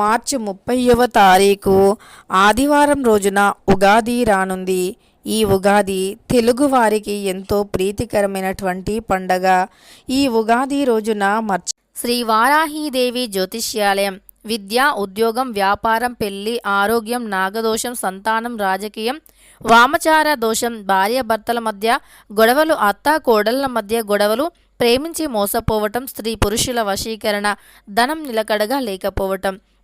మార్చి ముప్పైవ తారీఖు ఆదివారం రోజున ఉగాది రానుంది. ఈ ఉగాది తెలుగువారికి ఎంతో ప్రీతికరమైనటువంటి పండగ. ఈ ఉగాది రోజున మర్చి శ్రీ వారాహీదేవి జ్యోతిష్యాలయం విద్య ఉద్యోగం వ్యాపారం పెళ్ళి ఆరోగ్యం నాగదోషం సంతానం రాజకీయం వామచార దోషం భార్యాభర్తల మధ్య గొడవలు అత్త కోడళ్ళ మధ్య గొడవలు ప్రేమించి మోసపోవటం స్త్రీ పురుషుల వశీకరణ ధనం నిలకడగా లేకపోవటం.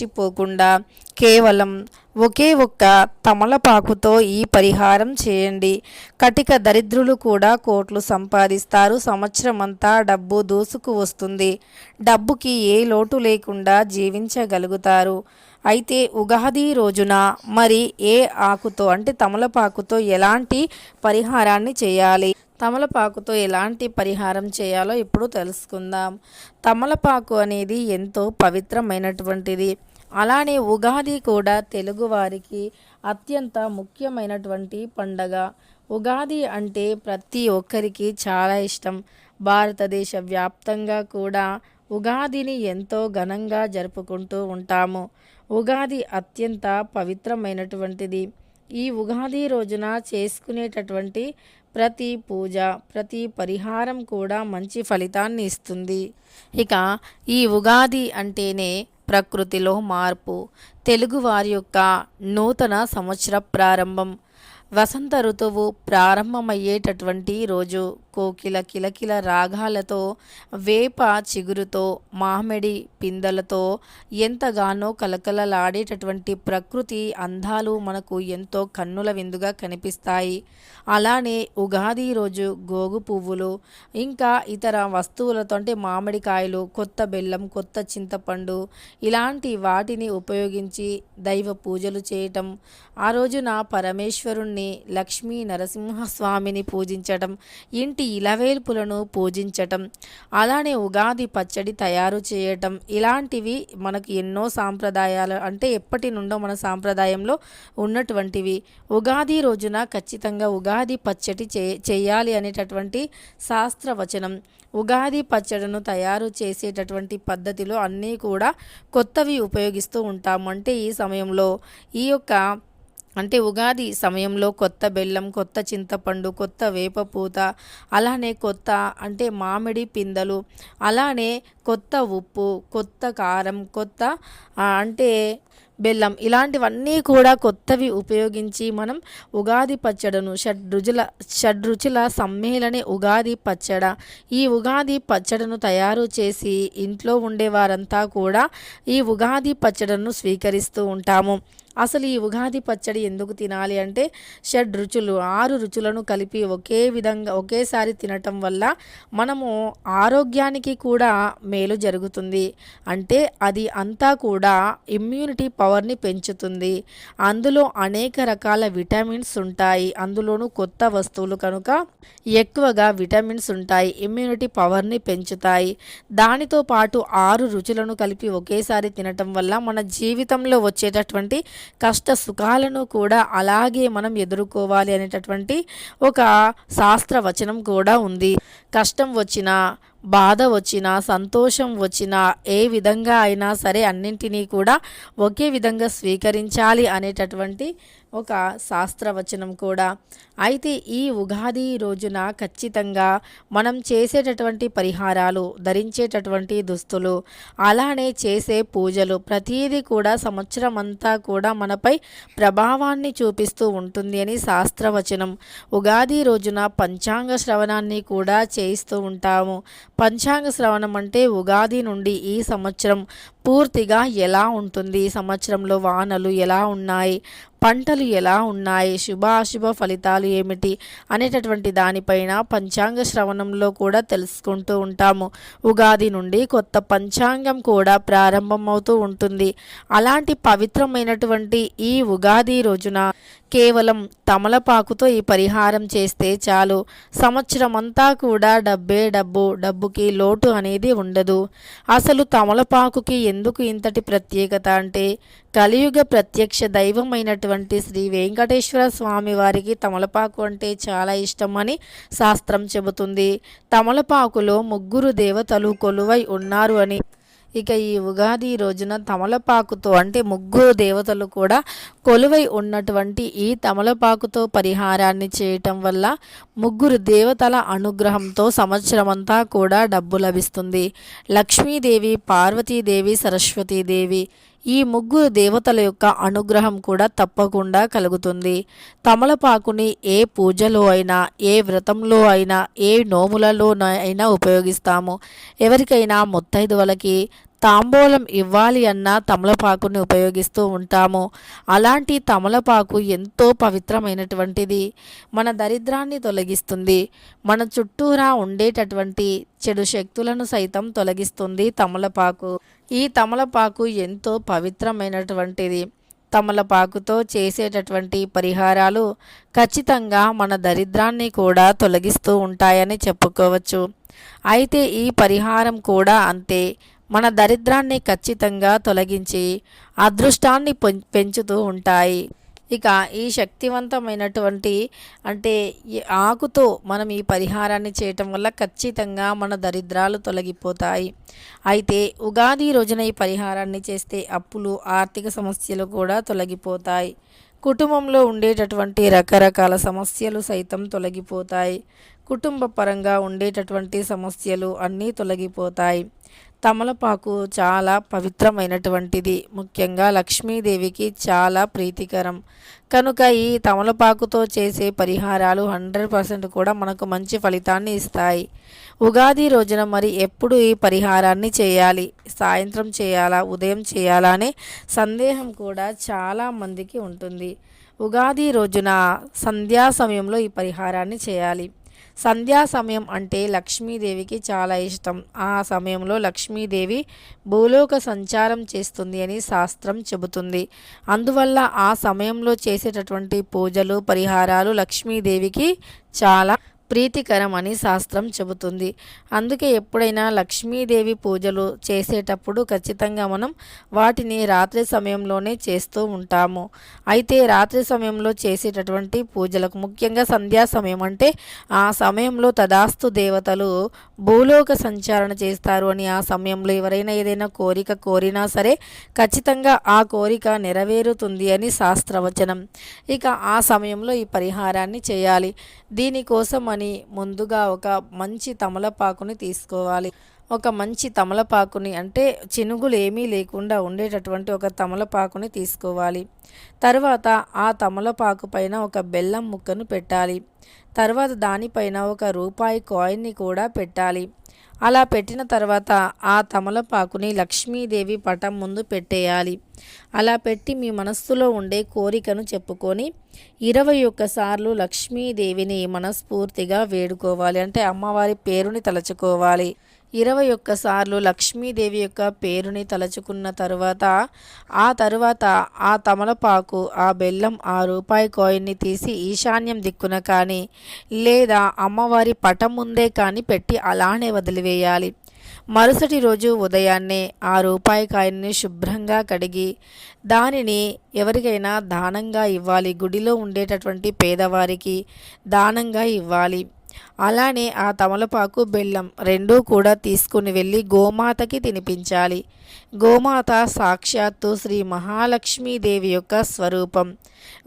మర్చిపోకుండా కేవలం ఒకే ఒక్క తమలపాకుతో ఈ పరిహారం చేయండి. కటిక దరిద్రులు కూడా కోట్లు సంపాదిస్తారు. సంవత్సరమంతా డబ్బు దూసుకు వస్తుంది. డబ్బుకి ఏ లోటు లేకుండా జీవించగలుగుతారు. అయితే ఉగాది రోజున మరి ఏ ఆకుతో అంటే తమలపాకుతో ఎలాంటి పరిహారాన్ని చేయాలి? తమలపాకుతో ఎలాంటి పరిహారం చేయాలో ఇప్పుడు తెలుసుకుందాం. తమలపాకు అనేది ఎంతో పవిత్రమైనటువంటిది. అలానే ఉగాది కూడా తెలుగువారికి అత్యంత ముఖ్యమైనటువంటి పండగ. ఉగాది అంటే ప్రతి ఒక్కరికి చాలా ఇష్టం. భారతదేశ వ్యాప్తంగా కూడా ఉగాదిని ఎంతో ఘనంగా జరుపుకుంటూ ఉంటాము. ఉగాది అత్యంత పవిత్రమైనటువంటిది. ఈ ఉగాది రోజున చేసుకునేటటువంటి ప్రతి పూజ ప్రతి పరిహారం కూడా మంచి ఫలితాన్ని ఇస్తుంది. ఇక ఈ ఉగాది అంటేనే ప్రకృతిలో మార్పు. తెలుగువారి యొక్క నూతన సంవత్సర ప్రారంభం. వసంత ఋతువు ప్రారంభమయ్యేటటువంటి రోజు కోకిల కిలకిల రాగాలతో వేప చిగురుతో మామిడి పిందెలతో ఎంతగానో కలకలలాడేటటువంటి ప్రకృతి అందాలు మనకు ఎంతో కన్నుల విందుగా కనిపిస్తాయి. అలానే ఉగాది రోజు గోగు పువ్వులు ఇంకా ఇతర వస్తువులతో అంటే మామిడికాయలు కొత్త బెల్లం కొత్త చింతపండు ఇలాంటి వాటిని ఉపయోగించి దైవ పూజలు చేయటం. ఆ రోజున పరమేశ్వరుణ్ణి లక్ష్మీ నరసింహస్వామిని పూజించటం ఇంటి ఇలవేల్పులను పూజించటం అలానే ఉగాది పచ్చడి తయారు చేయటం ఇలాంటివి మనకు ఎన్నో సాంప్రదాయాలు అంటే ఎప్పటి నుండో మన సాంప్రదాయంలో ఉన్నటువంటివి. ఉగాది రోజున ఖచ్చితంగా ఉగాది పచ్చడి చే చేయాలి అనేటటువంటి శాస్త్రవచనం. ఉగాది పచ్చడిను తయారు చేసేటటువంటి పద్ధతిలో అన్నీ కూడా కొత్తవి ఉపయోగిస్తూ ఉంటాము. అంటే ఈ సమయంలో ఈ యొక్క అంటే ఉగాది సమయంలో కొత్త బెల్లం కొత్త చింతపండు కొత్త వేపపూత అలానే కొత్త అంటే మామిడి పిందెలు అలానే కొత్త ఉప్పు కొత్త కారం కొత్త అంటే బెల్లం. ఇలాంటివన్నీ కూడా కొత్తవి ఉపయోగించి మనం ఉగాది పచ్చడను షడ్రుచుల షడ్రుచుల సమ్మేళనే ఉగాది పచ్చడ. ఈ ఉగాది పచ్చడను తయారు చేసి ఇంట్లో ఉండేవారంతా కూడా ఈ ఉగాది పచ్చడను స్వీకరిస్తూ ఉంటాము. అసలు ఈ ఉగాది పచ్చడి ఎందుకు తినాలి అంటే షడ్ రుచులు ఆరు రుచులను కలిపి ఒకే విధంగా ఒకేసారి తినటం వల్ల మనము ఆరోగ్యానికి కూడా మేలు జరుగుతుంది. అంటే అది అంతా కూడా ఇమ్యూనిటీ పవర్ని పెంచుతుంది. అందులో అనేక రకాల విటమిన్స్ ఉంటాయి. అందులోనూ కొత్త వస్తువులు కనుక ఎక్కువగా విటమిన్స్ ఉంటాయి ఇమ్యూనిటీ పవర్ని పెంచుతాయి. దానితో పాటు ఆరు రుచులను కలిపి ఒకేసారి తినటం వల్ల మన జీవితంలో వచ్చేటటువంటి కష్ట సుఖాలను కూడా అలాగే మనం ఎదుర్కోవాలి అనేటటువంటి ఒక శాస్త్ర వచనం కూడా ఉంది. కష్టం వచ్చినా బాధ వచ్చినా సంతోషం వచ్చినా ఏ విధంగా అయినా సరే అన్నింటినీ కూడా ఒకే విధంగా స్వీకరించాలి అనేటటువంటి ఒక శాస్త్రవచనం కూడా. అయితే ఈ ఉగాది రోజున ఖచ్చితంగా మనం చేసేటటువంటి పరిహారాలు ధరించేటటువంటి దుస్తులు అలానే చేసే పూజలు ప్రతీది కూడా సంవత్సరం అంతా కూడా మనపై ప్రభావాన్ని చూపిస్తూ ఉంటుంది అని శాస్త్రవచనం. ఉగాది రోజున పంచాంగ శ్రవణాన్ని కూడా చేయిస్తూ ఉంటాము. పంచాంగ శ్రవణం అంటే ఉగాది నుండి ఈ సంవత్సరం పూర్తిగా ఎలా ఉంటుంది? ఈ సంవత్సరంలో వానలు ఎలా ఉన్నాయి? పంటలు ఎలా ఉన్నాయి శుభాశుభ ఫలితాలు ఏమిటి అనేటటువంటి దానిపైన పంచాంగ శ్రవణంలో కూడా తెలుసుకుంటూ ఉంటాము. ఉగాది నుండి కొత్త పంచాంగం కూడా ప్రారంభమవుతూ ఉంటుంది. అలాంటి పవిత్రమైనటువంటి ఈ ఉగాది రోజున కేవలం తమలపాకుతో ఈ పరిహారం చేస్తే చాలు. సంవత్సరం అంతా కూడా డబ్బే డబ్బు డబ్బుకి లోటు అనేది ఉండదు. అసలు తమలపాకుకి ఎందుకు ఇంతటి ప్రత్యేకత అంటే కలియుగ ప్రత్యక్ష దైవమైనటువంటి శ్రీ వెంకటేశ్వర స్వామి వారికి తమలపాకు అంటే చాలా ఇష్టమని శాస్త్రం చెబుతుంది. తమలపాకులో ముగ్గురు దేవతలు కొలువై ఉన్నారు అని. ఇక ఈ ఉగాది రోజున తమలపాకుతో అంటే ముగ్గురు దేవతలు కూడా కొలువై ఉన్నటువంటి ఈ తమలపాకుతో పరిహారాన్ని చేయటం వల్ల ముగ్గురు దేవతల అనుగ్రహంతో సంవత్సరమంతా కూడా డబ్బు లభిస్తుంది. లక్ష్మీదేవి పార్వతీదేవి సరస్వతీదేవి ఈ ముగ్గురు దేవతల యొక్క అనుగ్రహం కూడా తప్పకుండా కలుగుతుంది. తమలపాకుని ఏ పూజలో అయినా ఏ వ్రతంలో అయినా ఏ నోములలో అయినా ఉపయోగిస్తాము. ఎవరికైనా ముత్తైదువలకి తాంబూలం ఇవ్వాలి అన్న తమలపాకుని ఉపయోగిస్తూ ఉంటాము. అలాంటి తమలపాకు ఎంతో పవిత్రమైనటువంటిది. మన దరిద్రాన్ని తొలగిస్తుంది. మన చుట్టూరా ఉండేటటువంటి చెడు శక్తులను సైతం తొలగిస్తుంది తమలపాకు. ఈ తమలపాకు ఎంతో పవిత్రమైనటువంటిది. తమలపాకుతో చేసేటటువంటి పరిహారాలు ఖచ్చితంగా మన దరిద్రాన్ని కూడా తొలగిస్తూ ఉంటాయని చెప్పుకోవచ్చు. అయితే ఈ పరిహారం కూడా అంతే. మన దరిద్రాన్ని ఖచ్చితంగా తొలగించి అదృష్టాన్ని పెంచుతూ ఉంటాయి. ఇక ఈ శక్తివంతమైనటువంటి అంటే ఈ ఆకుతో మనం ఈ పరిహారాన్ని చేయటం వల్ల ఖచ్చితంగా మన దరిద్రాలు తొలగిపోతాయి. అయితే ఉగాది రోజున ఈ పరిహారాన్ని చేస్తే అప్పులు ఆర్థిక సమస్యలు కూడా తొలగిపోతాయి. కుటుంబంలో ఉండేటటువంటి రకరకాల సమస్యలు సైతం తొలగిపోతాయి. కుటుంబ పరంగా ఉండేటటువంటి సమస్యలు అన్నీ తొలగిపోతాయి. తమలపాకు చాలా పవిత్రమైనటువంటిది. ముఖ్యంగా లక్ష్మీదేవికి చాలా ప్రీతికరం. కనుక ఈ తమలపాకుతో చేసే పరిహారాలు హండ్రెడ్ పర్సెంట్ కూడా మనకు మంచి ఫలితాన్ని ఇస్తాయి. ఉగాది రోజున మరి ఎప్పుడు ఈ పరిహారాన్ని చేయాలి? సాయంత్రం చేయాలా? ఉదయం చేయాలా? అనే సందేహం కూడా చాలా మందికి ఉంటుంది. ఉగాది రోజున సంధ్యా సమయంలో ఈ పరిహారాన్ని చేయాలి. సంధ్యా సమయం అంటే లక్ష్మీదేవికి చాలా ఇష్టం. ఆ సమయంలో లక్ష్మీదేవి భూలోక సంచారం చేస్తుంది అని శాస్త్రం చెబుతుంది. అందువల్ల ఆ సమయంలో చేసేటటువంటి పూజలు పరిహారాలు లక్ష్మీదేవికి చాలా ప్రీతికరం అని శాస్త్రం చెబుతుంది. అందుకే ఎప్పుడైనా లక్ష్మీదేవి పూజలు చేసేటప్పుడు ఖచ్చితంగా మనం వాటిని రాత్రి సమయంలోనే చేస్తూ ఉంటాము. అయితే రాత్రి సమయంలో చేసేటటువంటి పూజలకు ముఖ్యంగా సంధ్యా సమయం అంటే ఆ సమయంలో తదాస్తు దేవతలు భూలోక సంచారణ చేస్తారు అని ఆ సమయంలో ఎవరైనా ఏదైనా కోరిక కోరినా సరే ఖచ్చితంగా ఆ కోరిక నెరవేరుతుంది అని శాస్త్రవచనం. ఇక ఆ సమయంలో ఈ పరిహారాన్ని చేయాలి. దీనికోసం అని ముందుగా ఒక మంచి తమలపాకుని తీసుకోవాలి. ఒక మంచి తమలపాకుని అంటే చినుగులు ఏమీ లేకుండా ఉండేటటువంటి ఒక తమలపాకుని తీసుకోవాలి. తర్వాత ఆ తమలపాకు పైన ఒక బెల్లం ముక్కను పెట్టాలి. తర్వాత దానిపైన ఒక రూపాయి కాయిన్ని కూడా పెట్టాలి. అలా పెట్టిన తర్వాత ఆ తమలపాకుని లక్ష్మీదేవి పటం ముందు పెట్టేయాలి. అలా పెట్టి మీ మనస్సులో ఉండే కోరికను చెప్పుకొని ఇరవై ఒక్కసార్లు లక్ష్మీదేవిని మనస్ఫూర్తిగా వేడుకోవాలి. అంటే అమ్మవారి పేరుని తలచుకోవాలి. ఇరవై ఒక్కసార్లు లక్ష్మీదేవి యొక్క పేరుని తలుచుకున్న తరువాత ఆ తరువాత ఆ తమలపాకు ఆ బెల్లం ఆ రూపాయి కాయిన్ని తీసి ఈశాన్యం దిక్కున కానీ లేదా అమ్మవారి పటం ముందే కానీ పెట్టి అలానే వదిలివేయాలి. మరుసటి రోజు ఉదయాన్నే ఆ రూపాయి కాయన్ని శుభ్రంగా కడిగి దానిని ఎవరికైనా దానంగా ఇవ్వాలి. గుడిలో ఉండేటటువంటి పేదవారికి దానంగా ఇవ్వాలి. అలానే ఆ తమలపాకు బెల్లం రెండూ కూడా తీసుకుని వెళ్ళి గోమాతకి తినిపించాలి. గోమాత సాక్షాత్తు శ్రీ మహాలక్ష్మీదేవి యొక్క స్వరూపం.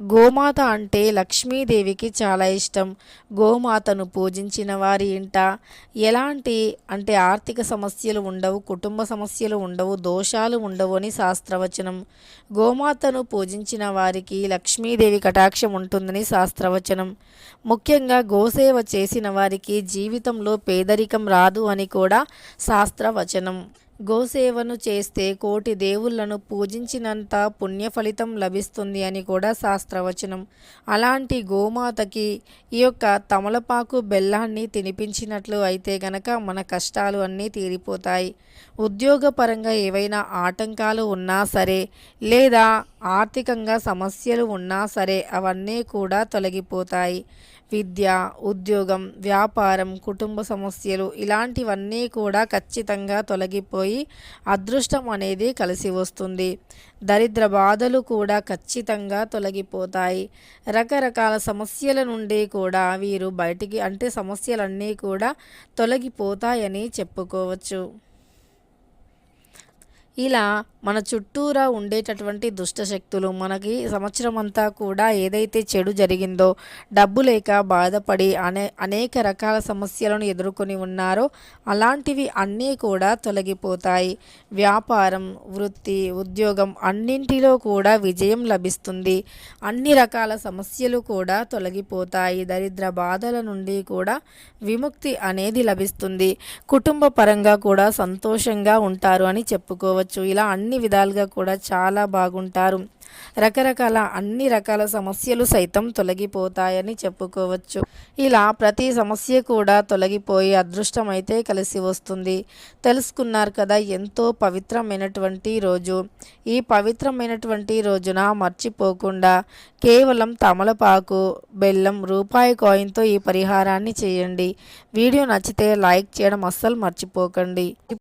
గోమాత అంటే లక్ష్మీదేవికి చాలా ఇష్టం. గోమాతను పూజించిన వారి ఇంట ఎలాంటి అంటే ఆర్థిక సమస్యలు ఉండవు కుటుంబ సమస్యలు ఉండవు దోషాలు ఉండవు అని శాస్త్రవచనం. గోమాతను పూజించిన వారికి లక్ష్మీదేవి కటాక్షం ఉంటుందని శాస్త్రవచనం. ముఖ్యంగా గోసేవ చేసిన వారికి జీవితంలో పేదరికం రాదు అని కూడా శాస్త్రవచనం. గోసేవను చేస్తే కోటి దేవుళ్ళను పూజించినంత పుణ్య ఫలితం లభిస్తుంది అని కూడా శాస్త్రవచనం. అలాంటి గోమాతకి ఈ యొక్క తమలపాకు బెల్లాన్ని తినిపించినట్లు అయితే గనక మన కష్టాలు అన్నీ తీరిపోతాయి. ఉద్యోగపరంగా ఏవైనా ఆటంకాలు ఉన్నా సరే లేదా ఆర్థికంగా సమస్యలు ఉన్నా సరే అవన్నీ కూడా తొలగిపోతాయి. విద్య ఉద్యోగం వ్యాపారం కుటుంబ సమస్యలు ఇలాంటివన్నీ కూడా ఖచ్చితంగా తొలగిపోయి అదృష్టం అనేది కలిసి వస్తుంది. దరిద్ర బాధలు కూడా ఖచ్చితంగా తొలగిపోతాయి. రకరకాల సమస్యల నుండి కూడా వీరు బయటికి అంటే సమస్యలన్నీ కూడా తొలగిపోతాయని చెప్పుకోవచ్చు. ఇలా మన చుట్టూరా ఉండేటటువంటి దుష్టశక్తులు మనకి సంవత్సరం అంతా కూడా ఏదైతే చెడు జరిగిందో డబ్బు లేక బాధపడి అనే అనేక రకాల సమస్యలను ఎదుర్కొని ఉన్నారో అలాంటివి అన్నీ కూడా తొలగిపోతాయి. వ్యాపారం వృత్తి ఉద్యోగం అన్నింటిలో కూడా విజయం లభిస్తుంది. అన్ని రకాల సమస్యలు కూడా తొలగిపోతాయి. దరిద్ర బాధల నుండి కూడా విముక్తి అనేది లభిస్తుంది. కుటుంబ పరంగా కూడా సంతోషంగా ఉంటారు అని చెప్పుకోవచ్చు. ఇలా అన్ని విధాలుగా కూడా చాలా బాగుంటారు. రకరకాల అన్ని రకాల సమస్యలు సైతం తొలగిపోతాయని చెప్పుకోవచ్చు. ఇలా ప్రతి సమస్య కూడా తొలగిపోయి అదృష్టం అయితే కలిసి వస్తుంది. తెలుసుకున్నారు కదా ఎంతో పవిత్రమైనటువంటి రోజు. ఈ పవిత్రమైనటువంటి రోజున మర్చిపోకుండా కేవలం తమలపాకు బెల్లం రూపాయి కాయిన్తో ఈ పరిహారాన్ని చేయండి. వీడియో నచ్చితే లైక్ చేయడం అస్సలు మర్చిపోకండి.